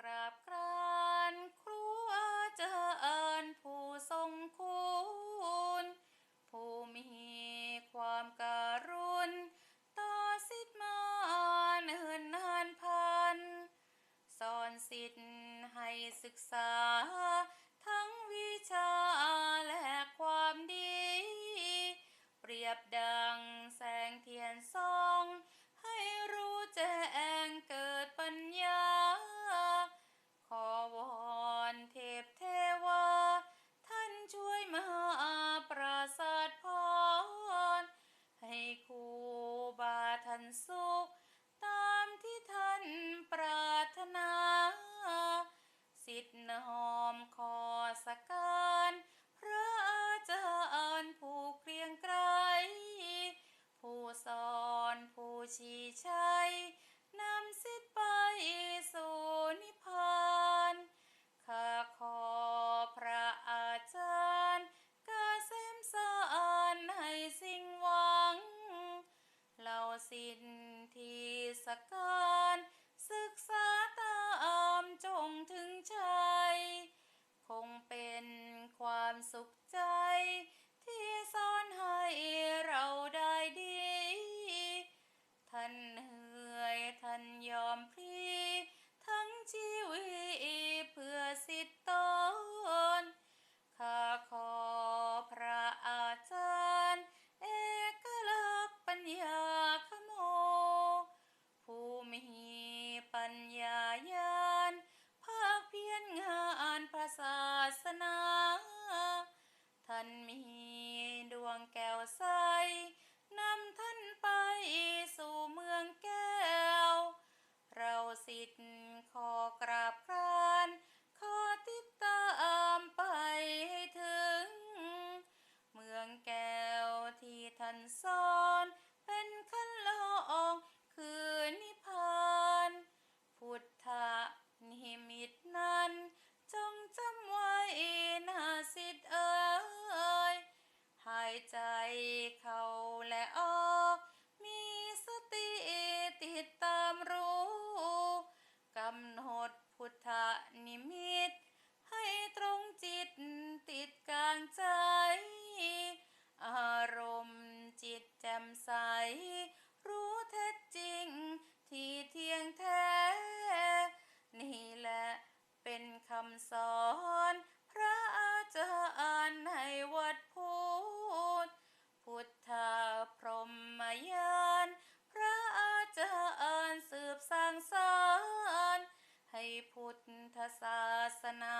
กราบกรานครูอาจารย์ผู้ทรงคุณผู้มีความการุณต่อสิทธิ์มาเนิ่นนานพันสอนสิทธิ์ให้ศึกษา ทั้งวิชาและความดี เปรียบดังแสงเทียนส่อง ให้รู้แจ้ ท่านสุข ตามที่ท่านปรารถนา สิทธิ์น้อมขอสการ ที่ ญาญาณภาคเพียรงานพระศาสนา ท่านมีดวงแก้วใสนำท่านไปสู่เมืองแก้ว เราสิทธิ์ขอกราบกรานขอติดตามไปให้ถึง เมืองแก้วที่ท่านสอนเป็นคันลา